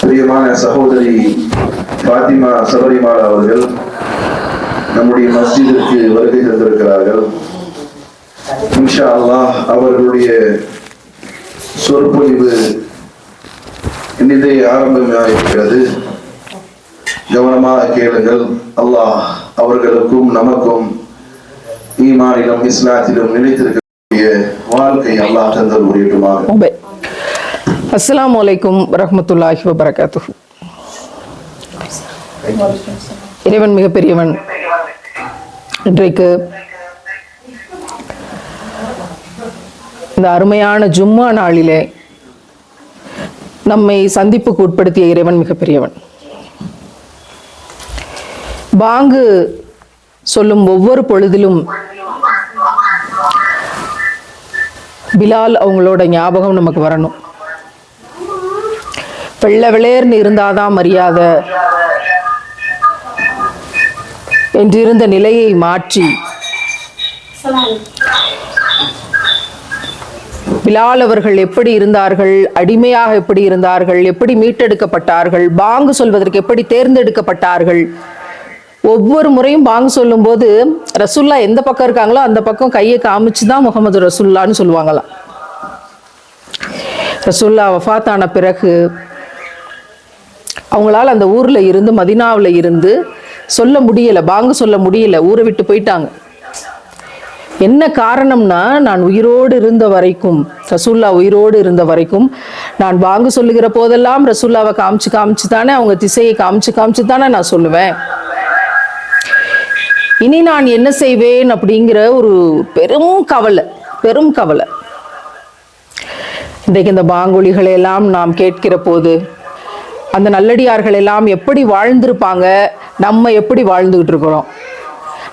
பிரியமான சகோதரி பாத்திமா சபரிமாலா அவர்கள் நம்முடைய மஸ்ஜிதிற்கு வருகை தந்திருக்கிறார்கள். இன்ஷா அல்லாஹ் அவர்களுடைய சொற்பொழிவு இன்றைய ஆரம்பமாக இருக்கிறது கவனமாக கேளுங்கள். அல்லாஹ் அவர்களுக்கும் நமக்கும் ஈமானிலும் இஸ்லாத்திலும் நிலைத்திருக்கக்கூடிய வாழ்க்கை அல்லாஹ் தந்தல் புரியட்டுமாக அஸ்லாம் வலைக்கும் அலைக்கும் வபரகாத்து இறைவன் மிகப்பெரியவன். இன்றைக்கு இந்த அருமையான ஜும்மா நாளிலே நம்மை சந்திப்புக்கு உட்படுத்திய இறைவன் மிகப்பெரியவன். பாங்கு சொல்லும் ஒவ்வொரு பொழுதிலும் பிலால் அவங்களோட ஞாபகம் நமக்கு வரணும். வெள்ள வெளேர்னு இருந்தாதான் மரியாதை என்றிருந்த நிலையை மாற்றி பிலால் அவர்கள் எப்படி இருந்தார்கள் அடிமையாக எப்படி இருந்தார்கள் எப்படி மீட்டெடுக்கப்பட்டார்கள் பாங்கு சொல்வதற்கு எப்படி தேர்ந்தெடுக்கப்பட்டார்கள்? ஒவ்வொரு முறையும் பாங்கு சொல்லும்போது ரசுல்லா எந்த பக்கம் இருக்காங்களோ அந்த பக்கம் கையை காமிச்சு தான் முகமது ரசுல்லான்னு சொல்லுவாங்களாம். ரசுல்லா வஃபாத்தான பிறகு அவங்களால அந்த ஊர்ல இருந்து மதினாவில் இருந்து சொல்ல முடியல பாங்கு சொல்ல முடியல ஊரை விட்டு போயிட்டாங்க. என்ன காரணம்னா நான் உயிரோடு இருந்த வரைக்கும் ரசூல்லா உயிரோடு இருந்த வரைக்கும் நான் வாங்க சொல்லுகிற போதெல்லாம் ரசூல்லாவை காமிச்சு காமிச்சு தானே அவங்க திசையை காமிச்சு காமிச்சு தானே நான் சொல்லுவேன். இனி நான் என்ன செய்வேன் அப்படிங்கிற ஒரு பெரும் கவலை பெரும் கவலை. இன்றைக்கு இந்த பாங்கொலிகளை எல்லாம் நாம் கேட்கிற போது அந்த நல்லடியார்கள் எல்லாம் எப்படி வாழ்ந்திருப்பாங்க நம்ம எப்படி வாழ்ந்துகிட்டு இருக்கிறோம்?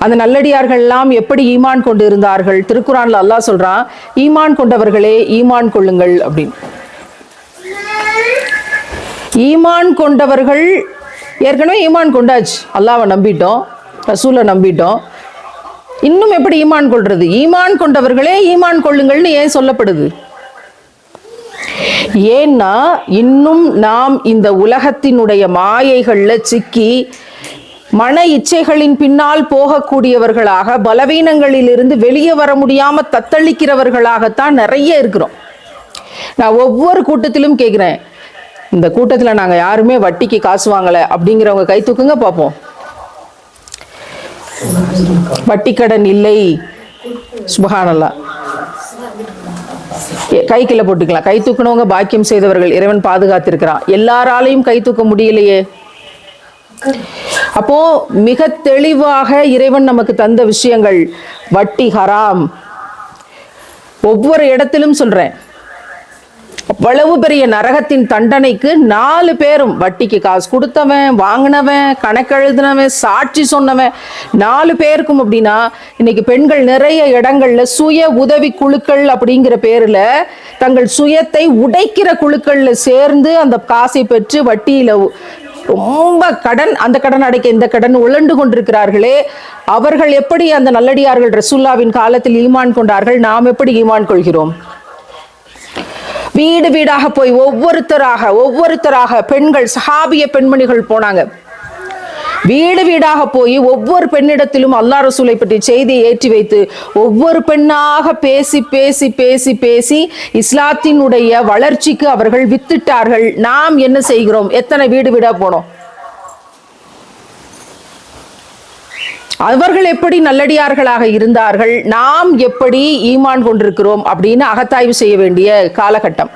அந்த நல்லடியார்கள்லாம் எப்படி ஈமான் கொண்டு இருந்தார்கள் திருக்குறான்ல அல்லாஹ் சொல்றான் ஈமான் கொண்டவர்களே ஈமான் கொள்ளுங்கள் அப்படின்னு. ஈமான் கொண்டவர்கள் ஏற்கனவே ஈமான் கொண்டாச்சு. அல்லாவை நம்பிட்டோம் ரசூலை நம்பிட்டோம். இன்னும் எப்படி ஈமான் கொள்றது? ஈமான் கொண்டவர்களே ஈமான் கொள்ளுங்கள்னு ஏன் சொல்லப்படுது? ஏன்னா இன்னும் நாம் இந்த உலகத்தினுடைய மாயைகளில் சிக்கி மன இச்சைகளின் பின்னால் போகக்கூடியவர்களாக பலவீனங்களிலிருந்து வெளியே வர முடியாம தத்தளிக்கிறவர்களாகத்தான் நிறைய இருக்கிறோம். நான் ஒவ்வொரு கூட்டத்திலும் கேட்குறேன் இந்த கூட்டத்தில் நாங்கள் யாருமே வட்டிக்கு காசு வாங்கலை அப்படிங்கிறவங்க கை தூக்குங்க பார்ப்போம் வட்டிக்கடன் இல்லை. சுபஹானல்லா கை கீழே போட்டுக்கலாம். கை தூக்கினவங்க பாக்கியம் செய்தவர்கள் இறைவன் பாதுகாத்திருக்கிறான். எல்லாராலையும் கை தூக்க முடியலையே. அப்போ மிக தெளிவாக இறைவன் நமக்கு தந்த விஷயங்கள் வட்டி ஹராம். ஒவ்வொரு இடத்திலும் சொல்றேன். அவ்வளவு பெரிய நரகத்தின் தண்டனைக்கு நாலு பேரும் வட்டிக்கு காசு கொடுத்தவன் வாங்கினவன் கணக்கெழுதினவன் சாட்சி சொன்னவன் நாலு பேருக்கும் அப்படின்னா இன்னைக்கு பெண்கள் நிறைய இடங்கள்ல சுய உதவி குழுக்கள் அப்படிங்கிற பேர்ல தங்கள் சுயத்தை உடைக்கிற குழுக்கள்ல சேர்ந்து அந்த காசை பெற்று வட்டியில ரொம்ப கடன் அந்த கடன் அடைக்க இந்த கடன் உழண்டு கொண்டிருக்கிறார்களே. அவர்கள் எப்படி அந்த நல்லடியார்கள் ரசூல்லாவின் காலத்தில் ஈமான் கொண்டார்கள்? நாம் எப்படி ஈமான் கொள்கிறோம்? வீடு வீடாக போய் ஒவ்வொருத்தராக ஒவ்வொருத்தராக பெண்கள் சஹாபிய பெண்மணிகள் போனாங்க. வீடு வீடாக போய் ஒவ்வொரு பெண்ணிடத்திலும் அல்லா ரசூலை பற்றி செய்தியை ஏற்றி வைத்து ஒவ்வொரு பெண்ணாக பேசி பேசி பேசி பேசி இஸ்லாத்தினுடைய வளர்ச்சிக்கு அவர்கள் வித்திட்டார்கள். நாம் என்ன செய்கிறோம்? எத்தனை வீடு வீடாக போனோம்? அவர்கள் எப்படி நல்லடியார்களாக இருந்தார்கள்? நாம் எப்படி ஈமான் கொண்டிருக்கிறோம் அப்படின்னு அகத்தாய்வு செய்ய வேண்டிய காலகட்டம்.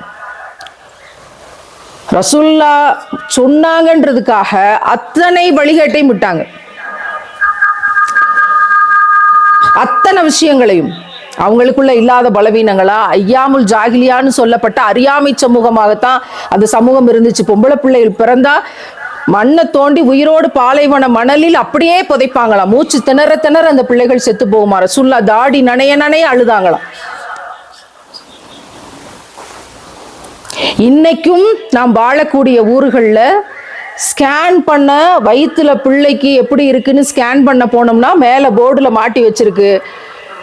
ரசுல்லா சொன்னாங்கன்றதுக்காக அத்தனை வழிகேட்டையும் விட்டாங்க. அத்தனை விஷயங்களையும். அவங்களுக்குள்ள இல்லாத பலவீனங்களா? ஐயாமுல் ஜாகிலியான்னு சொல்லப்பட்ட அறியாமை சமூகமாகத்தான் அந்த சமூகம் இருந்துச்சு. பொம்பளை பிள்ளைகள் பிறந்தா மண்ணை தோண்டி உயிரோடு பாலைவன மணலில் அப்படியே புதைப்பாங்களாம். மூச்சு திணற திணற அந்த பிள்ளைகள் செத்து போகுமா சுல்லா தாடி நனைய நனைய அழுதாங்களாம். இன்னைக்கும் நாம் வாழக்கூடிய ஊர்களில் ஸ்கேன் பண்ண வயிற்றுல பிள்ளைக்கு எப்படி இருக்குன்னு ஸ்கேன் பண்ண போனோம்னா மேலே போர்டில் மாட்டி வச்சிருக்கு.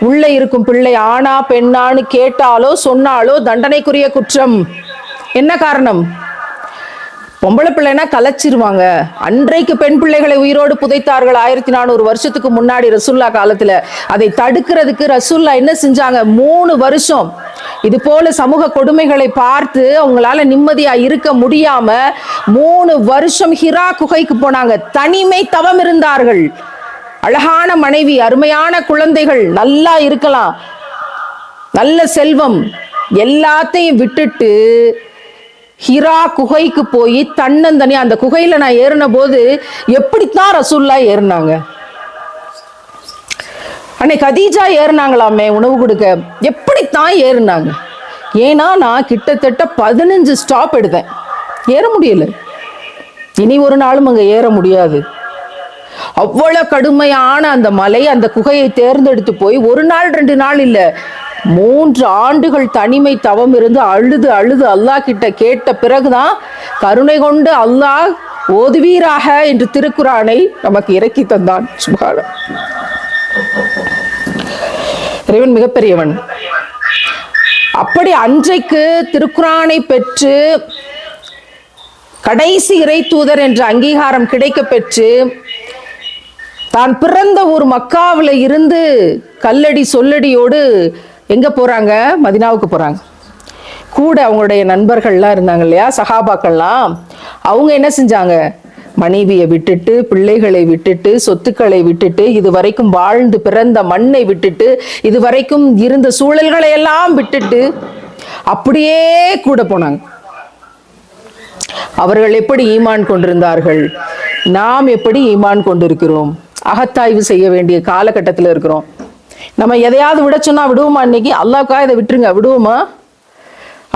உள்ளே இருக்கும் பிள்ளை ஆணா பெண்ணான்னு கேட்டாலோ சொன்னாலோ தண்டனைக்குரிய குற்றம். என்ன காரணம்? பொம்பளை பிள்ளைனா கலைச்சிருவாங்க. அன்றைக்கு பெண் பிள்ளைகளை உயிரோடு புதைத்தார்கள் ஆயிரத்தி நானூறு வருஷத்துக்கு முன்னாடி ரசுல்லா காலத்துல. அதை தடுக்கிறதுக்கு ரசுல்லா என்ன செஞ்சாங்க? மூணு வருஷம். இது போல சமூக கொடுமைகளை பார்த்து அவங்களால நிம்மதியா இருக்க முடியாம மூணு வருஷம் ஹிரா குகைக்கு போனாங்க. தனிமை தவம் இருந்தார்கள். அழகான மனைவி அருமையான குழந்தைகள் நல்லா இருக்கலாம். நல்ல செல்வம். எல்லாத்தையும் விட்டுட்டு ஹிரா குகைக்கு போய் தன்னந்தனி அந்த குகையில நான் ஏறின போது எப்படித்தான் ரசூல்லா ஏறினாங்க? அன்னை கதீஜா ஏறினாங்களாமே உணவு கொடுக்க. எப்படித்தான் ஏறினாங்க? ஏன்னா நான் கிட்டத்தட்ட பதினஞ்சு ஸ்டாப் எடுத்தேன். ஏற முடியல. இனி ஒரு நாளும் அங்கே ஏற முடியாது. அவ்வளோ கடுமையான அந்த மலை அந்த குகையை தேர்ந்தெடுத்து போய் ஒரு நாள் ரெண்டு நாள் இல்லை மூன்று ஆண்டுகள் தனிமை தவம் இருந்து அழுது அழுது அல்லாஹ் கிட்ட கேட்ட பிறகுதான் கருணை கொண்டு அல்லாஹ் ஓதுவீராக என்று திருக்குறானை நமக்கு இறக்கி தந்தான். சுபானம் இறைவன் மிகப்பெரியவன். அப்படி அன்றைக்கு திருக்குறானை பெற்று கடைசி இறை தூதர் என்ற அங்கீகாரம் கிடைக்க பெற்று தான் பிறந்த ஒரு மக்காவில் இருந்து கல்லடி சொல்லடியோடு எங்கே போகிறாங்க மதினாவுக்கு போகிறாங்க கூட அவங்களுடைய நண்பர்கள்லாம் இருந்தாங்க இல்லையா? சஹாபாக்கள்லாம் அவங்க என்ன செஞ்சாங்க? மனைவியை விட்டுட்டு பிள்ளைகளை விட்டுட்டு சொத்துக்களை விட்டுட்டு இதுவரைக்கும் வாழ்ந்து பிறந்த மண்ணை விட்டுட்டு இதுவரைக்கும் இருந்த சூழல்களை எல்லாம் விட்டுட்டு அப்படியே கூட போனாங்க. அவர்கள் எப்படி ஈமான் கொண்டிருந்தார்கள்? நாம் எப்படி ஈமான் கொண்டிருக்கிறோம்? அகத்தாய்வு செய்ய வேண்டிய காலகட்டத்தில் இருக்கிறோம். நம்ம எதையாவது விட சொன்னால் விடுவோமா இன்னைக்கு? அல்லாவுக்காக இதை விட்டுருங்க. விடுவோமா?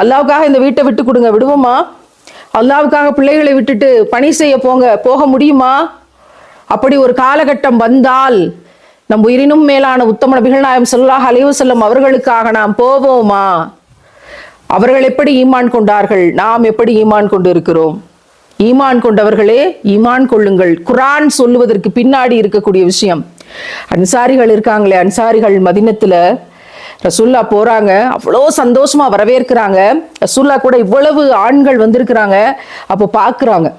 அல்லாவுக்காக இந்த வீட்டை விட்டு கொடுங்க. விடுவோமா? அல்லாவுக்காக பிள்ளைகளை விட்டுட்டு பணி செய்ய போங்க. போக முடியுமா? அப்படி ஒரு காலகட்டம் வந்தால் நம் உயிரினும் மேலான உத்தம நபிகள் நாயம் சொல்லாஹ் செல்லும் அவர்களுக்காக நாம் போவோமா? அவர்கள் எப்படி ஈமான் கொண்டார்கள்? நாம் எப்படி ஈமான் கொண்டு இருக்கிறோம் ஈமான் கொண்டவர்களே ஈமான் கொள்ளுங்கள். குரான் சொல்லுவதற்கு பின்னாடி இருக்கக்கூடிய விஷயம். அன்சாரிகள் இருக்காங்களே அன்சாரிகள் மதினத்தில் ரசுல்லா போகிறாங்க அவ்வளோ சந்தோஷமாக வரவேற்கிறாங்க. ரசுல்லா கூட இவ்வளவு ஆண்கள் வந்திருக்கிறாங்க அப்போ பார்க்குறாங்க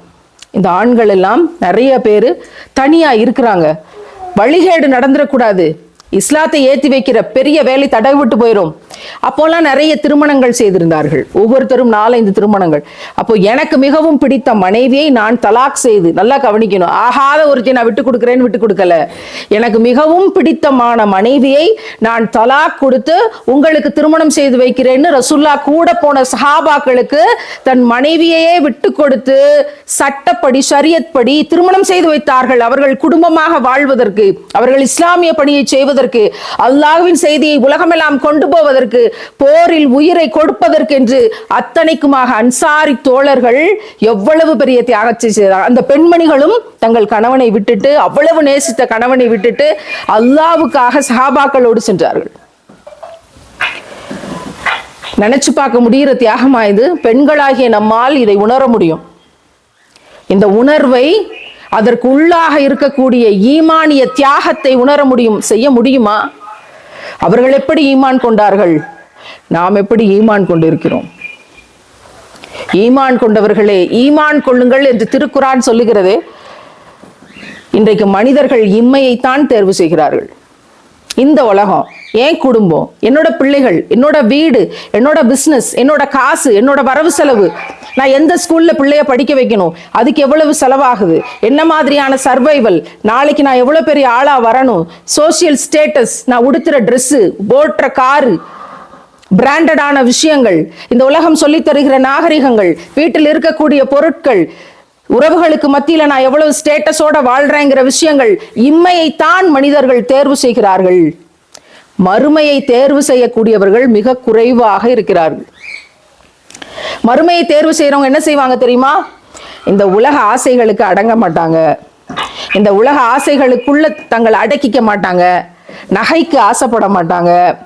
இந்த ஆண்கள் எல்லாம் நிறைய பேர் தனியாக இருக்கிறாங்க. வழிகேடு நடந்துடக்கூடாது இஸ்லாத்தை ஏத்தி வைக்கிற பெரிய வேலை தடை விட்டு போயிடும் அப்போல்லாம் நிறைய திருமணங்கள் செய்திருந்தார்கள். ஒவ்வொருத்தரும் நாலஞ்சு திருமணங்கள். அப்போ எனக்கு மிகவும் பிடித்த மனைவியை நான் தலாக் செய்து நல்லா கவனிக்கணும். ஆகாத ஒருத்தி நான் விட்டு கொடுக்குறேன்னு விட்டு கொடுக்கல. எனக்கு மிகவும் பிடித்தமான மனைவியை நான் தலாக் கொடுத்து உங்களுக்கு திருமணம் செய்து வைக்கிறேன்னு ரசுல்லா கூட போன சஹாபாக்களுக்கு தன் மனைவியையே விட்டு கொடுத்து சட்டப்படி ஷரியத் படி திருமணம் செய்து வைத்தார்கள். அவர்கள் குடும்பமாக வாழ்வதற்கு அவர்கள் இஸ்லாமிய பணியை செய்வதற்கு அல்லாஹ்வின் செய்தியை உலகமெல்லாம் கொண்டு போவதற்கு போரில் உயிரை கொடுப்பதற்கு என்று அத்தனைக்குமாக அன்சாரி தோழர்கள் எவ்வளவு பெரிய தியாகத்தை செய்தார் அந்த பெண்மணிகளும் தங்கள் கணவனை விட்டுட்டு அவ்வளவு நேசித்த கணவனை விட்டுட்டு அல்லாவுக்காக சஹாபாக்களோடு சென்றார்கள். நினைச்சு பார்க்க முடிகிற தியாகமா இது? பெண்களாகிய நம்மால் இதை உணர முடியும். இந்த உணர்வை அதற்கு உள்ளாக இருக்கக்கூடிய ஈமானிய தியாகத்தை உணர முடியும் செய்ய முடியுமா? அவர்கள் எப்படி ஈமான் கொண்டார்கள்? நாம் எப்படி ஈமான் கொண்டிருக்கிறோம்? ஈமான் கொண்டவர்களே ஈமான் கொள்ளுங்கள் என்று திருக்குறான் சொல்லுகிறதே. இன்றைக்கு மனிதர்கள் இம்மையைத்தான் தேர்வு செய்கிறார்கள். இந்த உலகம் என் குடும்பம்? என்னோட பிள்ளைகள் என்னோட வீடு என்னோட பிஸ்னஸ் என்னோட காசு என்னோட வரவு செலவு நான் எந்த ஸ்கூல்ல பிள்ளைய படிக்க வைக்கணும்? அதுக்கு எவ்வளவு செலவாகுது? என்ன மாதிரியான சர்வைவல் நாளைக்கு நான் எவ்வளவு பெரிய ஆளா வரணும்? சோசியல் ஸ்டேட்டஸ் நான் உடுத்துற ட்ரெஸ்ஸு ஓட்டுற காரு பிராண்டடான விஷயங்கள் இந்த உலகம் சொல்லித் தருகிற நாகரிகங்கள் வீட்டில் இருக்கக்கூடிய பொருட்கள் உறவுகளுக்கு மத்தியில நான் எவ்வளவு ஸ்டேட்டஸோட வாழ்றேங்கிற விஷயங்கள் இம்மையைத்தான் மனிதர்கள் தேர்வு செய்கிறார்கள். மறுமையை தேர்வு செய்யக்கூடியவர்கள் மிக குறைவாக இருக்கிறார்கள். மறுமையை தேர்வு செய்கிறவங்க என்ன செய்வாங்க தெரியுமா? இந்த உலக ஆசைகளுக்கு அடங்க மாட்டாங்க. இந்த உலக ஆசைகளுக்குள்ள தங்களை அடக்கிக்க மாட்டாங்க. நகைக்கு ஆசைப்பட மாட்டாங்க.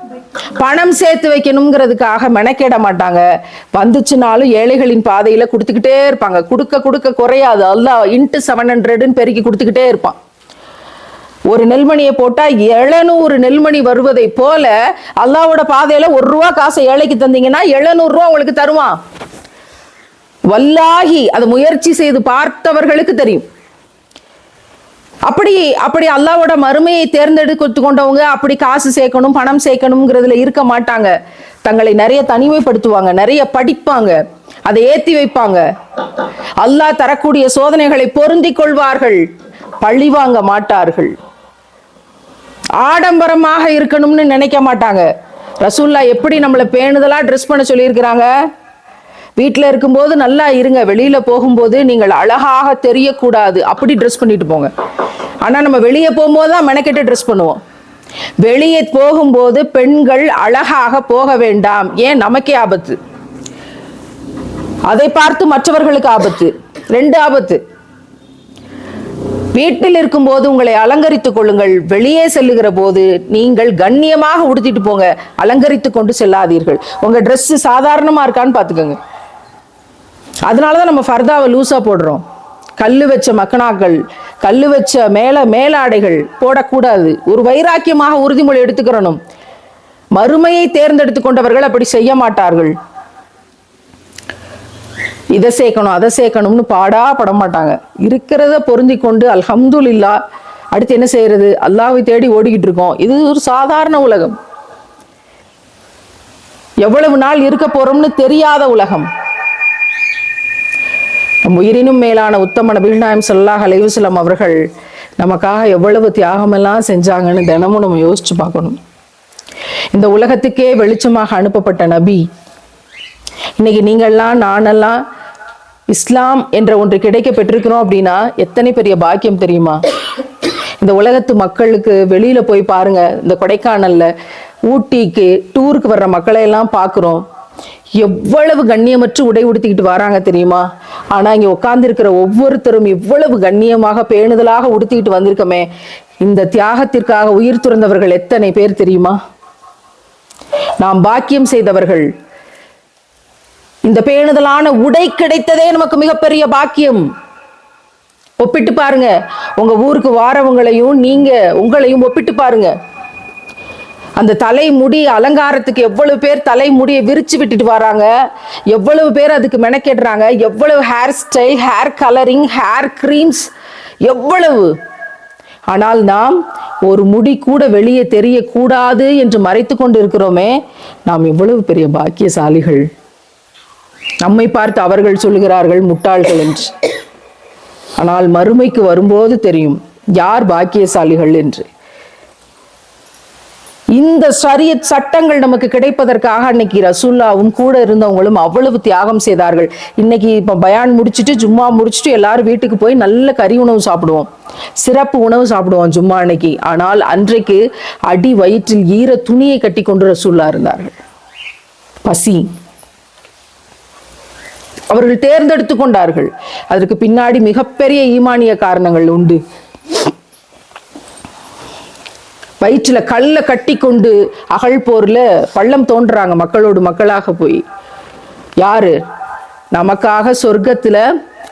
பணம் சேர்த்து வைக்கணுங்கிறதுக்காக மெனக்கேட மாட்டாங்க. வந்துச்சுனாலும் ஏழைகளின் பாதையில கொடுத்துக்கிட்டே இருப்பாங்க. கொடுக்க கொடுக்க குறையாது. அல்ல இன்ட்டு செவன் ஹண்ட்ரட்னு பெருக்கி கொடுத்துக்கிட்டே இருப்பான். ஒரு நெல்மணியை போட்டால் எழுநூறு நெல்மணி வருவதை போல அல்லாவோட பாதையில் ஒரு ரூபா காசை ஏழைக்கு தந்தீங்கன்னா எழுநூறு உங்களுக்கு தருவான். வல்லாகி அதை முயற்சி செய்து பார்த்தவர்களுக்கு தெரியும். அப்படி அப்படி அல்லாவோட மறுமையை தேர்ந்தெடுத்து கொண்டவங்க அப்படி காசு சேர்க்கணும் பணம் சேர்க்கணுங்கிறதுல இருக்க மாட்டாங்க. தங்களை நிறைய தனிமைப்படுத்துவாங்க நிறைய படிப்பாங்க அதை ஏத்தி வைப்பாங்க. அல்லாஹ் தரக்கூடிய சோதனைகளை பொருந்திக் கொள்வார்கள் பழி வாங்க மாட்டார்கள். ஆடம்பரமாக இருக்கணும்னு நினைக்க மாட்டாங்க. ரசூல்லா எப்படி நம்மளை பேணுதலாக ட்ரெஸ் பண்ண சொல்லியிருக்கிறாங்க? வீட்டில் இருக்கும்போது நல்லா இருங்க வெளியில் போகும்போது நீங்கள் அழகாக தெரியக்கூடாது. அப்படி ட்ரெஸ் பண்ணிட்டு போங்க. ஆனால் நம்ம வெளியே போகும்போது தான் மெனக்கெட்டு ட்ரெஸ் பண்ணுவோம். வெளியே போகும்போது பெண்கள் அழகாக போக வேண்டாம். ஏன்? நமக்கே ஆபத்து. அதை பார்த்து மற்றவர்களுக்கு ஆபத்து. ரெண்டு ஆபத்து. வீட்டில் இருக்கும்போது உங்களை அலங்கரித்துக் கொள்ளுங்கள். வெளியே செல்லுகிற போது நீங்கள் கண்ணியமாக உடுத்திட்டு போங்க. அலங்கரித்து கொண்டு செல்லாதீர்கள். உங்க ட்ரெஸ்ஸு சாதாரணமா இருக்கான்னு பாத்துக்கோங்க. அதனாலதான் நம்ம ஃபர்தாவை லூசா போடுறோம். கல்லு வச்ச மக்கனாக்கள் கல்லு வச்ச மேல மேலாடைகள் போடக்கூடாது. ஒரு வைராக்கியமாக உறுதிமொழி எடுத்துக்கிறணும். மறுமையை தேர்ந்தெடுத்து கொண்டவர்கள் அப்படி செய்ய மாட்டார்கள். இதை சேர்க்கணும் அதை சேர்க்கணும்னு பாடா பட மாட்டாங்க. இருக்கிறத பொருந்தி கொண்டு அல்ஹம்துல்லா அடுத்து என்ன செய்யறது? அல்லாவை தேடி ஓடிக்கிட்டு இருக்கோம். இது ஒரு சாதாரண உலகம். எவ்வளவு நாள் இருக்க போறோம்னு தெரியாத உலகம். நம் உயிரினும் மேலான உத்தம நபிகள் நாயம் ஸல்லல்லாஹு அலைஹி அவர்கள் நமக்காக எவ்வளவு தியாகமெல்லாம் செஞ்சாங்கன்னு தினமும் நம்ம யோசிச்சு பார்க்கணும். இந்த உலகத்துக்கே வெளிச்சமாக அனுப்பப்பட்ட நபி. இன்னைக்கு நீங்கள்லாம் நானெல்லாம் இஸ்லாம் என்ற ஒன்று கிடைக்க பெற்றிருக்கிறோம் அப்படின்னா எத்தனை பெரிய பாக்கியம் தெரியுமா? இந்த உலகத்து மக்களுக்கு வெளியில போய் பாருங்க இந்த கொடைக்கானல்ல ஊட்டிக்கு டூருக்கு வர்ற மக்களை எல்லாம் பார்க்குறோம். எவ்வளவு கண்ணியமற்று உடை உடுத்திக்கிட்டு வராங்க தெரியுமா? ஆனா இங்க உட்கார்ந்துருக்கிற ஒவ்வொருத்தரும் இவ்வளவு கண்ணியமாக பேணுதலாக உடுத்திக்கிட்டு வந்திருக்கமே. இந்த தியாகத்திற்காக உயிர் துறந்தவர்கள் எத்தனை பேர் தெரியுமா? நாம் பாக்கியம் செய்தவர்கள் இந்த பேணுதலான உடை கிடைத்ததே நமக்கு மிகப்பெரிய பாக்கியம். ஒப்பிட்டு பாருங்க. உங்க ஊருக்கு வாரவங்களையும் நீங்க உங்களையும் ஒப்பிட்டு பாருங்க. அந்த தலைமுடி அலங்காரத்துக்கு எவ்வளவு பேர் தலைமுடியை விரிச்சு விட்டுட்டு வராங்க. எவ்வளவு பேர் அதுக்கு மெனக்கெடுறாங்க. எவ்வளவு hair style hair colouring hair creams எவ்வளவு. ஆனால் நாம் ஒரு முடி கூட வெளியே தெரியக்கூடாது என்று மறைத்து கொண்டு இருக்கிறோமே நாம் எவ்வளவு பெரிய பாக்கியசாலிகள். நம்மை பார்த்து அவர்கள் சொல்லுகிறார்கள் முட்டாள்கள் என்று. ஆனால் மறுமைக்கு வரும்போது தெரியும் யார் பாக்கியசாலிகள் என்று. இந்த சரிய சட்டங்கள் நமக்கு கிடைப்பதற்காக அன்னைக்கு ரசூல்லாவும் கூட இருந்தவங்களும் அவ்வளவு தியாகம் செய்தார்கள். இன்னைக்கு இப்ப பயான் முடிச்சுட்டு ஜும்மா முடிச்சுட்டு எல்லாரும் வீட்டுக்கு போய் நல்ல கறி உணவு சாப்பிடுவோம். சிறப்பு உணவு சாப்பிடுவோம் ஜும்மா அன்னைக்கு. ஆனால் அன்றைக்கு அடி வயிற்றில் ஈர துணியை கட்டி கொண்டு ரசூல்லா இருந்தார்கள். பசி அவர்கள் தேர்ந்தெடுத்து கொண்டார்கள். அதற்கு பின்னாடி மிகப்பெரிய ஈமானிய காரணங்கள் உண்டு. வயிற்றுல கல்ல கட்டி கொண்டு அகழ் போர்ல பள்ளம் தோன்றுறாங்க மக்களோடு மக்களாக போய். யாரு? நமக்காக சொர்க்கத்துல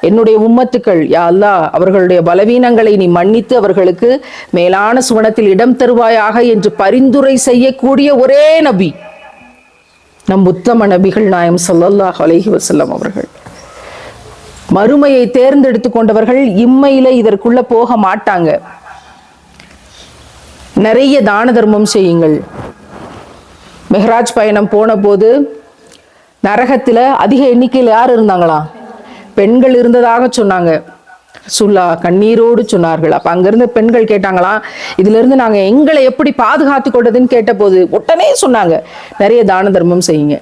என்னுடைய உம்மத்துக்கள். யா அல்லா அவர்களுடைய பலவீனங்களை நீ மன்னித்து அவர்களுக்கு மேலான சுவனத்தில் இடம் தருவாயாக என்று பரிந்துரை செய்யக்கூடிய ஒரே நபி. நம் உத்தம நபிகள் நாயம் ஸல்லல்லாஹு அலைஹி வசல்லம் அவர்கள். மறுமையை தேர்ந்தெடுத்து கொண்டவர்கள் இம்மையில இதற்குள்ள போக மாட்டாங்க. நிறைய தான தர்மம் செய்யுங்கள். மெஹராஜ் பயணம் போன போது நரகத்தில் அதிக எண்ணிக்கையில் யார் இருந்தாங்களா? பெண்கள் இருந்ததாக சொன்னாங்க. சுல்லா கண்ணீரோடு சொன்னார்கள். அப்ப அங்கேருந்து பெண்கள் கேட்டாங்களாம் இதுல இருந்து நாங்க எங்களை எப்படி பாதுகாத்து கொண்டதுன்னு கேட்டபோது உடனே சொன்னாங்க நிறைய தான தர்மம் செய்யுங்க.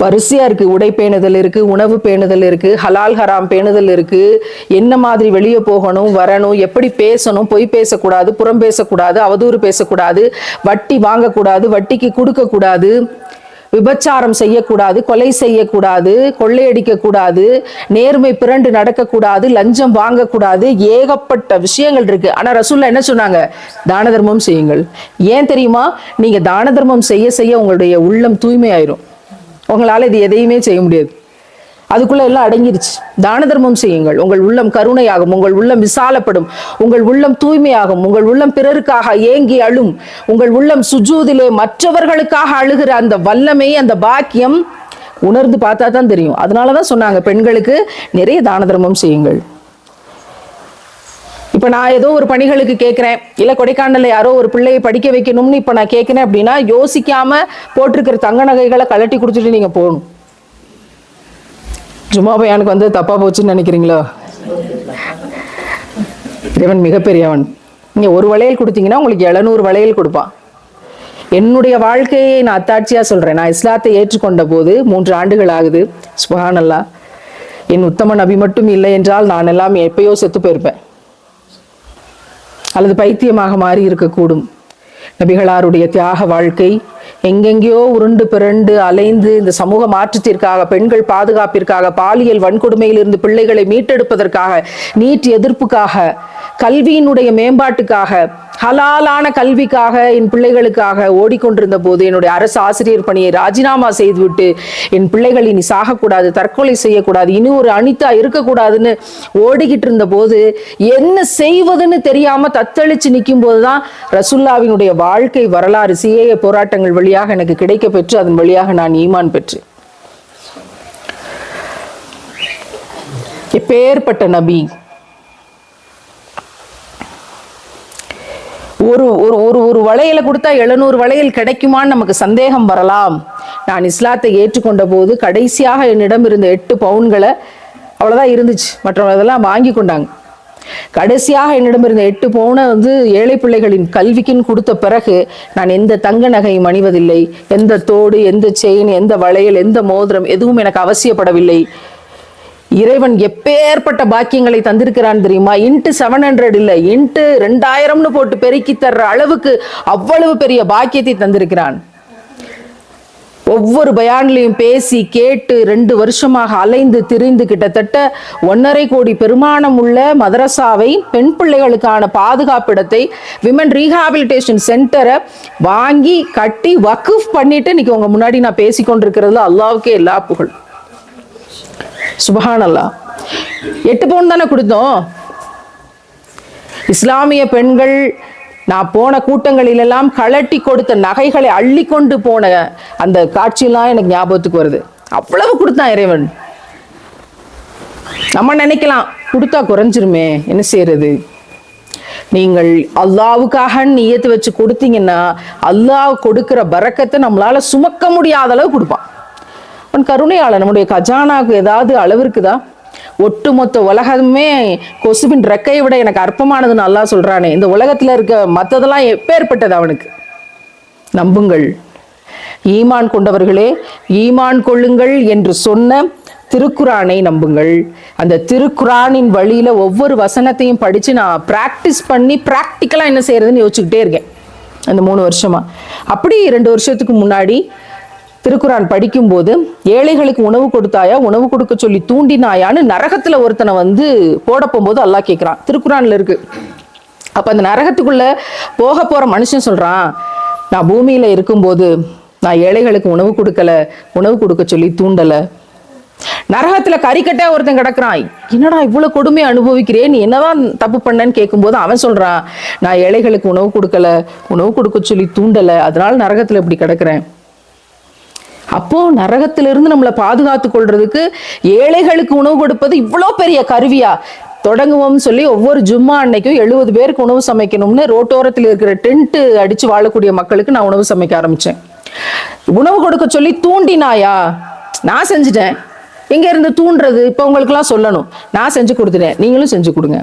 வரிசையா இருக்கு உடை பேணுதல் இருக்கு உணவு பேணுதல் இருக்கு ஹலால் ஹராம் பேணுதல் இருக்கு. என்ன மாதிரி வெளியே போகணும் வரணும் எப்படி பேசணும் பொய் பேசக்கூடாது புறம் பேசக்கூடாது அவதூறு பேசக்கூடாது வட்டி வாங்கக்கூடாது வட்டிக்கு கொடுக்க கூடாது விபச்சாரம் செய்யக்கூடாது கொலை செய்யக்கூடாது கொள்ளையடிக்க கூடாது நேர்மை பிறண்டு நடக்கக்கூடாது லஞ்சம் வாங்கக்கூடாது ஏகப்பட்ட விஷயங்கள் இருக்கு. ஆனா ரசூல்லா என்ன சொன்னாங்க? தான தர்மம் செய்யுங்கள். ஏன் தெரியுமா? நீங்க தான தர்மம் செய்ய செய்ய உங்களுடைய உள்ளம் தூய்மையாயிரும். உங்களால இது எதையுமே செய்ய முடியாது. அதுக்குள்ள எல்லாம் அடங்கிருச்சு. தான தர்மம் செய்யுங்கள். உங்கள் உள்ளம் கருணையாகும். உங்கள் உள்ளம் விசாலப்படும். உங்கள் உள்ளம் தூய்மையாகும். உங்கள் உள்ளம் பிறருக்காக ஏங்கி அழும். உங்கள் உள்ளம் சுஜூதிலே மற்றவர்களுக்காக அழுகிற அந்த வல்லமை அந்த பாக்கியம் உணர்ந்து பார்த்தா தான் தெரியும். அதனால தான் சொன்னாங்க பெண்களுக்கு நிறைய தான தர்மம் செய்யுங்கள். இப்ப நான் ஏதோ ஒரு பணிகளுக்கு கேட்கிறேன். இல்ல கொடைக்கானலில் யாரோ ஒரு பிள்ளையை படிக்க வைக்கணும்னு இப்ப நான் கேட்கிறேன் அப்படின்னா யோசிக்காம போட்டிருக்கிற தங்க நகைகளை கழட்டி கொடுத்துட்டு நீங்க போகணும். ஜும்மா பையனுக்கு வந்து தப்பாக போச்சுன்னு நினைக்கிறீங்களோ? இறைவன் மிகப்பெரியவன். நீங்கள் ஒரு வளையல் கொடுத்தீங்கன்னா உங்களுக்கு எழுநூறு வளையல் கொடுப்பான். என்னுடைய வாழ்க்கையை நான் அத்தாட்சியாக சொல்கிறேன் நான் இஸ்லாத்தை ஏற்றுக்கொண்ட போது மூன்று ஆண்டுகள் ஆகுது. சுகானல்லா என் உத்தம நபி மட்டும் இல்லை என்றால் நான் எல்லாம் எப்பயோ செத்து போயிருப்பேன். அல்லது பைத்தியமாக மாறி இருக்கக்கூடும். நபிகளாருடைய தியாக வாழ்க்கை எங்கெங்கேயோ உருண்டு பிறண்டு அலைந்து இந்த சமூக மாற்றத்திற்காக பெண்கள் பாதுகாப்பிற்காக பாலியல் வன்கொடுமையிலிருந்து பிள்ளைகளை மீட்டெடுப்பதற்காக நீட் எதிர்ப்புக்காக கல்வியினுடைய மேம்பாட்டுக்காக ஹலாலான கல்விக்காக என் பிள்ளைகளுக்காக ஓடிக்கொண்டிருந்த போது என்னுடைய அரசு ஆசிரியர் பணியை ராஜினாமா செய்துவிட்டு என் பிள்ளைகள் இனி சாகக்கூடாது தற்கொலை செய்யக்கூடாது இனி ஒரு அனிதா இருக்கக்கூடாதுன்னு ஓடிக்கிட்டு இருந்த போது என்ன செய்வதுன்னு தெரியாம தத்தளிச்சு நிற்கும் போதுதான் ரசுல்லாவினுடைய வாழ்க்கை வரலாறு சிஏஏ போராட்டங்கள் வழியாக எனக்கு கிடைக்க பெற்று அதன் வழியாக நான் ஈமான் பெற்று எப்பேற்பட்ட நபி ஒரு ஒரு ஒரு ஒரு வளையலை கொடுத்தா எழுநூறு வளையல் கிடைக்குமான்னு நமக்கு சந்தேகம் வரலாம். நான் இஸ்லாத்தை ஏற்றுக்கொண்ட போது கடைசியாக என்னிடம் இருந்த எட்டு பவுன்களை அவ்வளோதான் இருந்துச்சு. மற்றவங்க அதெல்லாம் வாங்கி கொண்டாங்க. கடைசியாக என்னிடம் இருந்த எட்டு பவுனை வந்து ஏழை பிள்ளைகளின் கல்விக்குன்னு கொடுத்த பிறகு நான் எந்த தங்க நகையும் அணிவதில்லை. எந்த தோடு எந்த செயின் எந்த வளையல் எந்த மோதிரம் எதுவும் எனக்கு அவசியப்படவில்லை. இறைவன் எப்பேற்பட்ட பாக்கியங்களை தந்திருக்கிறான் தெரியுமா? இன்ட்டு செவன் ஹண்ட்ரட் இல்லை இன்ட்டு ரெண்டாயிரம்னு போட்டு பெருக்கி தர்ற அளவுக்கு அவ்வளவு பெரிய பாக்கியத்தை தந்திருக்கிறான். ஒவ்வொரு பயான்லையும் பேசி கேட்டு ரெண்டு வருஷமாக அலைந்து திரிந்து கிட்டத்தட்ட ஒன்றரை கோடி பெருமானம் உள்ள மதரசாவை பெண் பிள்ளைகளுக்கான பாதுகாப்பிடத்தை விமன் ரீஹாபிலிட்டேஷன் சென்டரை வாங்கி கட்டி வக்குஃப் பண்ணிட்டு இன்னைக்கு உங்க முன்னாடி நான் பேசிக்கொண்டிருக்கிறதுல அல்லாவுக்கே எல்லா புகழ் சுபஹானல்லா. எட்டு பவுன் தானே கொடுத்தோம்? இஸ்லாமிய பெண்கள் நான் போன கூட்டங்களிலெல்லாம் கழட்டி கொடுத்த நகைகளை அள்ளி கொண்டு போன அந்த காட்சியெல்லாம் எனக்கு ஞாபகத்துக்கு வருது. அவ்வளவு கொடுத்தான் இறைவன். நம்ம நினைக்கலாம் கொடுத்தா குறைஞ்சிருமே என்ன செய்யறது? நீங்கள் அல்லாவுக்காக நியத்து வச்சு கொடுத்தீங்கன்னா அல்லாஹ் கொடுக்கிற பறக்கத்தை நம்மளால சுமக்க முடியாத அளவு கொடுப்பான். உன் கருணையாளன் நம்முடைய கஜானாவுக்கு ஏதாவது அளவு இருக்குதா ஒட்டுமொத்த உலகமே கொசுவின் ரெக்கையை விட எனக்கு அற்பமானதுன்னு நல்லா சொல்கிறானே இந்த உலகத்தில் இருக்க மற்றதெல்லாம் எப்பேற்பட்டது அவனுக்கு? நம்புங்கள். ஈமான் கொண்டவர்களே ஈமான் கொள்ளுங்கள் என்று சொன்ன திருக்குரானை நம்புங்கள். அந்த திருக்குரானின் வழியில் ஒவ்வொரு வசனத்தையும் படித்து நான் ப்ராக்டிஸ் பண்ணி ப்ராக்டிக்கலாக என்ன செய்கிறதுன்னு யோசிச்சுக்கிட்டே இருக்கேன். அந்த மூணு வருஷமாக அப்படி ரெண்டு வருஷத்துக்கு முன்னாடி திருக்குறான் படிக்கும்போது ஏழைகளுக்கு உணவு கொடுத்தாயா? உணவு கொடுக்க சொல்லி தூண்டினாயான்னு நரகத்துல ஒருத்தனை வந்து போட போகும்போது அல்லாஹ் கேட்குறான் திருக்குறான்ல இருக்கு. அப்ப அந்த நரகத்துக்குள்ள போக போற மனுஷன் சொல்றான் நான் பூமியில இருக்கும்போது நான் ஏழைகளுக்கு உணவு கொடுக்கல உணவு கொடுக்க சொல்லி தூண்டல. நரகத்துல கறிக்கட்டா ஒருத்தன் கிடக்குறான். என்னடா இவ்வளவு கொடுமை அனுபவிக்கிறேன் நீ என்னதான் தப்பு பண்ணேன்னு கேட்கும்போது அவன் சொல்றான் நான் ஏழைகளுக்கு உணவு கொடுக்கல உணவு கொடுக்க சொல்லி தூண்டல. அதனால நரகத்துல இப்படி கிடக்குறேன். அப்போ நரகத்திலிருந்து நம்மளை பாதுகாத்து கொள்றதுக்கு ஏழைகளுக்கு உணவு கொடுப்பது இவ்வளோ பெரிய கருவியா? தொடங்குவோம்னு சொல்லி ஒவ்வொரு ஜும்மா அன்னைக்கும் எழுபது பேருக்கு உணவு சமைக்கணும்னு ரோட்டோரத்தில் இருக்கிற டென்ட் அடிச்சு வாழக்கூடிய மக்களுக்கு நான் உணவு சமைக்க ஆரம்பிச்சேன். உணவு கொடுக்க சொல்லி தூண்டினாயா? நான் செஞ்சுட்டேன். எங்க இருந்து தூண்டுறது இப்போ உங்களுக்குலாம் சொல்லணும். நான் செஞ்சு கொடுத்துட்டேன். நீங்களும் செஞ்சு கொடுங்க.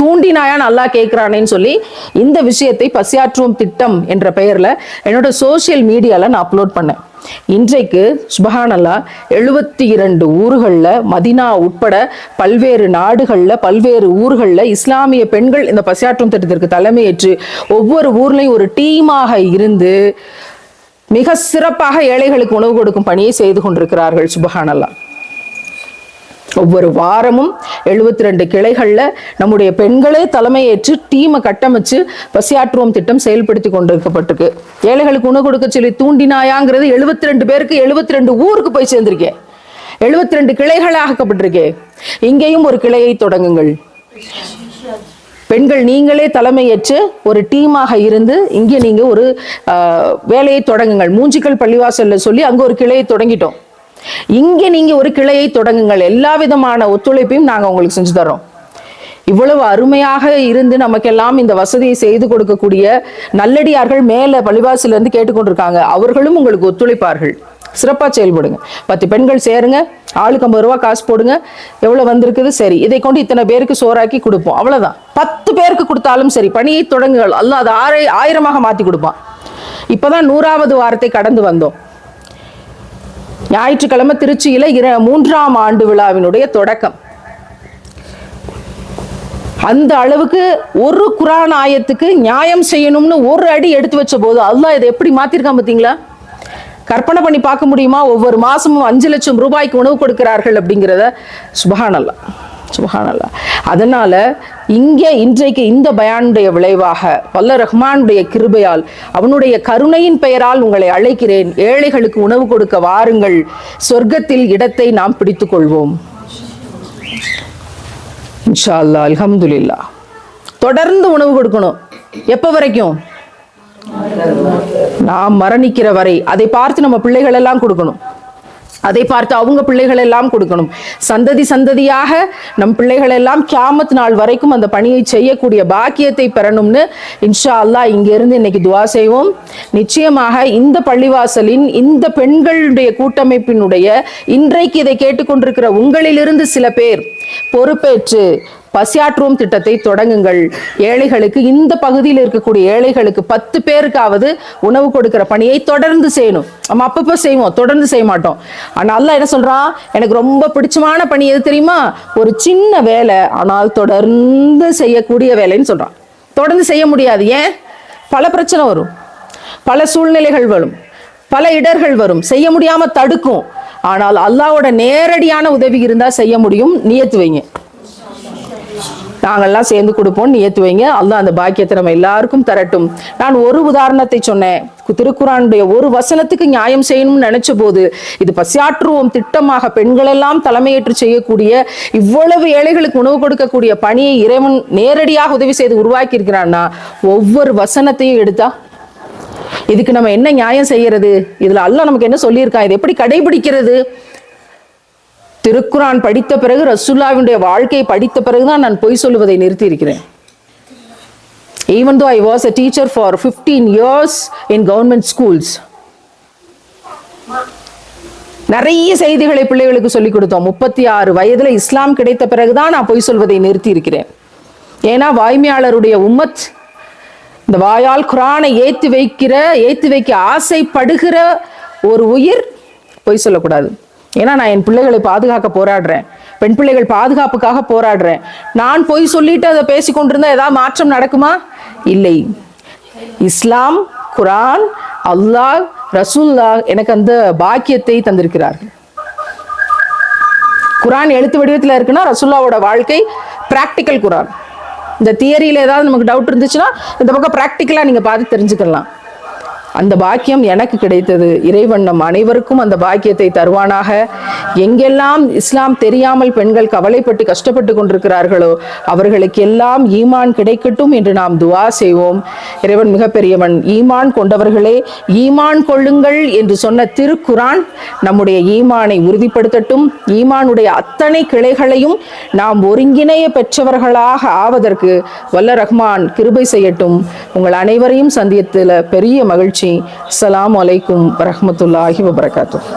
தூண்டினாயா? நல்லா கேட்குறானேன்னு சொல்லி இந்த விஷயத்தை பசியாற்றுவோம் திட்டம் என்ற பெயரில் என்னோட சோஷியல் மீடியாவில் நான் அப்லோட் பண்ணேன். இன்றைக்கு சுபஹானல்லா எழுபத்தி இரண்டு ஊர்களில் மதினா உட்பட பல்வேறு நாடுகளில் பல்வேறு ஊர்களில் இஸ்லாமிய பெண்கள் இந்த பசியாற்றும் திட்டத்திற்கு தலைமையேற்று ஒவ்வொரு ஊர்லையும் ஒரு டீமாக இருந்து மிக சிறப்பாக ஏழைகளுக்கு உணவு கொடுக்கும் பணியை செய்து கொண்டிருக்கிறார்கள் சுபஹானல்லா. ஒவ்வொரு வாரமும் எழுபத்தி ரெண்டு கிளைகளில் நம்முடைய பெண்களே தலைமையேற்று டீமை கட்டமைச்சு பசியாற்றுவோம் திட்டம் செயல்படுத்தி கொண்டிருக்கப்பட்டிருக்கு. ஏழைகளுக்கு உணவு கொடுக்க சொல்லி தூண்டினாயாங்கிறது எழுபத்தி ரெண்டு பேருக்கு எழுபத்தி ரெண்டு ஊருக்கு போய் சேர்ந்திருக்கேன் எழுபத்தி ரெண்டு கிளைகளாகப்பட்டிருக்கே இங்கேயும் ஒரு கிளையை தொடங்குங்கள். பெண்கள் நீங்களே தலைமையேற்று ஒரு டீமாக இருந்து இங்கே நீங்கள் ஒரு வேலையை தொடங்குங்கள். மூஞ்சிக்கல் பள்ளிவாசலில் சொல்லி அங்கே ஒரு கிளையை தொடங்கிட்டோம். இங்கே நீங்க ஒரு கிளையை தொடங்குங்கள். எல்லா விதமான ஒத்துழைப்பையும் நாங்க உங்களுக்கு செஞ்சு தரோம் இவ்வளவு அருமையாக இருந்து நமக்கெல்லாம் இந்த வசதியை செய்து கொடுக்கக்கூடிய நல்லடியார்கள் மேல பள்ளிவாசல்ல இருந்து கேட்டுக்கொண்டிருக்காங்க. அவர்களும் உங்களுக்கு ஒத்துழைப்பார்கள். சிறப்பா செயல்படுங்க. பத்து பெண்கள் சேருங்க. ஆளுக்கு ஐம்பது ரூபா காசு போடுங்க. எவ்வளவு வந்திருக்குது? சரி. இதை கொண்டு இத்தனை பேருக்கு சோறாக்கி கொடுப்போம். அவ்வளவுதான். பத்து பேருக்கு கொடுத்தாலும் சரி பணியை தொடங்குங்கள். அல்ல அது ஆறை ஆயிரமாக மாத்தி கொடுப்பான். இப்பதான் நூறாவது வாரத்தை கடந்து வந்தோம். ஞாயிற்றுக்கிழமை திருச்சியில் இர மூன்றாம் ஆண்டு விழாவினுடைய தொடக்கம். அந்த அளவுக்கு ஒரு குரான் ஆயத்துக்கு நியாயம் செய்யணும்னு ஒரு அடி எடுத்து வச்ச போது அல்லாஹ் இதை எப்படி மாத்திருக்கான் பார்த்தீங்களா கற்பனை பண்ணி பார்க்க முடியுமா? ஒவ்வொரு மாசமும் அஞ்சு லட்சம் ரூபாய்க்கு உணவு கொடுக்கிறார்கள் அப்படிங்கிறத சுபஹானல்லா சுபஹானல்லா. அதனால இங்கே இன்றைக்கு இந்த பயானுடைய விளைவாக வல்ல ரஹ்மானுடைய கிருபையால் அவனுடைய கருணையின் பெயரால் உங்களை அழைக்கிறேன். ஏழைகளுக்கு உணவு கொடுக்க வாருங்கள். சொர்க்கத்தில் இடத்தை நாம் பிடித்துக் கொள்வோம் இன்ஷா அல்லாஹ் அல்ஹம்துலில்லா தொடர்ந்து உணவு கொடுக்கணும். எப்ப வரைக்கும்? நாம் மரணிக்கிற வரை. அதை பார்த்து நம்ம பிள்ளைகள் எல்லாம் கொடுக்கணும். அதை பார்த்து அவங்க பிள்ளைகள் எல்லாம் கொடுக்கணும். சந்ததி சந்ததியாக நம் பிள்ளைகள் எல்லாம் கியாமத் நாள் வரைக்கும் அந்த பணியை செய்யக்கூடிய பாக்கியத்தை பெறணும்னு இன்ஷா அல்லாஹ் இங்கிருந்து இன்னைக்கு துவா செய்வோம். நிச்சயமாக இந்த பள்ளிவாசலின் இந்த பெண்களுடைய கூட்டமைப்பினுடைய இன்றைக்கு இதை கேட்டுக்கொண்டிருக்கிற உங்களிலிருந்து சில பேர் பொறுப்பேற்று பசியாற்றுவோம் திட்டத்தை தொடங்குங்கள். ஏழைகளுக்கு இந்த பகுதியில் இருக்கக்கூடிய ஏழைகளுக்கு பத்து பேருக்காவது உணவு கொடுக்கிற பணியை தொடர்ந்து செய்யணும். நம்ம அப்பப்போ செய்வோம். தொடர்ந்து செய்ய மாட்டோம். ஆனால் அல்லாஹ் என்ன சொல்றான் எனக்கு ரொம்ப பிடிச்சமான பணி எது தெரியுமா? ஒரு சின்ன வேலை. ஆனால் தொடர்ந்து செய்யக்கூடிய வேலைன்னு சொல்றான் தொடர்ந்து செய்ய முடியாது. ஏன்? பல பிரச்சனை வரும். பல சூழ்நிலைகள் வரும். பல இடர்கள் வரும். செய்ய முடியாம தடுக்கும். ஆனால் அல்லாவோட நேரடியான உதவி இருந்தா செய்ய முடியும். நியத்து வைங்க. நாங்கள்லாம் சேர்ந்து கொடுப்போம் ஏற்று வைங்க. அல்லாஹ் அந்த பாக்கியத்தை நம்ம எல்லாருக்கும் தரட்டும். நான் ஒரு உதாரணத்தை சொன்னேன். திருக்குறானுடைய ஒரு வசனத்துக்கு நியாயம் செய்யணும்னு நினைச்ச போது இது பசியாற்றுவோம் திட்டமாக பெண்களெல்லாம் தலைமையேற்று செய்யக்கூடிய இவ்வளவு ஏழைகளுக்கு உணவு கொடுக்கக்கூடிய பணியை இறைவன் நேரடியாக உதவி செய்து உருவாக்கி இருக்கிறான்னா ஒவ்வொரு வசனத்தையும் எடுத்தா? இதுக்கு நம்ம என்ன நியாயம் செய்யறது? இதுல அல்ல நமக்கு என்ன சொல்லியிருக்கான் இது எப்படி கடைபிடிக்கிறது? திருக்குரான் படித்த பிறகு ரசுல்லாவினுடைய வாழ்க்கையை படித்த பிறகுதான் நான் பொய் சொல்லுவதை நிறுத்தி இருக்கிறேன் even though I was a teacher for fifteen years in government schools நிறைய செய்திகளை பிள்ளைகளுக்கு சொல்லிக் கொடுத்தோம். முப்பத்தி ஆறு வயதுல இஸ்லாம் கிடைத்த பிறகுதான் நான் பொய் சொல்வதை நிறுத்தி இருக்கிறேன் ஏன்னா வாய்மையாளருடைய உம்மத் இந்த வாயால் குரானை ஏத்தி வைக்கிற ஏத்தி வைக்க ஆசைப்படுகிற ஒரு உயிர் பொய் சொல்லக்கூடாது. ஏன்னா நான் என் பிள்ளைகளை பாதுகாக்க போராடுறேன். பெண் பிள்ளைகள் பாதுகாப்புக்காக போராடுறேன். நான் போய் சொல்லிட்டு அதை பேசி கொண்டிருந்தா ஏதாவது மாற்றம் நடக்குமா? இல்லை. இஸ்லாம் குரான் அல்லாஹ் ரசூல்லா எனக்கு அந்த பாக்கியத்தை தந்திருக்கிறார்கள். குரான் எழுத்து வடிவத்தில் இருக்குன்னா ரசுல்லாவோட வாழ்க்கை பிராக்டிக்கல் குரான். இந்த தியரியில் ஏதாவது நமக்கு டவுட் இருந்துச்சுன்னா இந்த பக்கம் ப்ராக்டிக்கலாக நீங்கள் பார்த்து தெரிஞ்சுக்கலாம். அந்த பாக்கியம் எனக்கு கிடைத்தது. இறைவன் நம் அனைவருக்கும் அந்த பாக்கியத்தை தருவானாக. எங்கெல்லாம் இஸ்லாம் தெரியாமல் பெண்கள் கவலைப்பட்டு கஷ்டப்பட்டு கொண்டிருக்கிறார்களோ அவர்களுக்கு எல்லாம் ஈமான் கிடைக்கட்டும் என்று நாம் துவா செய்வோம். இறைவன் மிகப்பெரியவன். ஈமான் கொண்டவர்களே ஈமான் கொள்ளுங்கள் என்று சொன்ன திருக்குரான் நம்முடைய ஈமானை உறுதிப்படுத்தட்டும். ஈமானுடைய அத்தனை கிளைகளையும் நாம் ஒருங்கிணைய பெற்றவர்களாக ஆவதற்கு வல்ல ரஹ்மான் கிருபை செய்யட்டும். உங்கள் அனைவரையும் சந்தியத்தில் பெரிய மகிழ்ச்சி நிகழ்ச்சி அஸ்ஸலாமு அலைக்கும் வரஹ்மத்துல்லாஹி வபரகாத்துஹ்.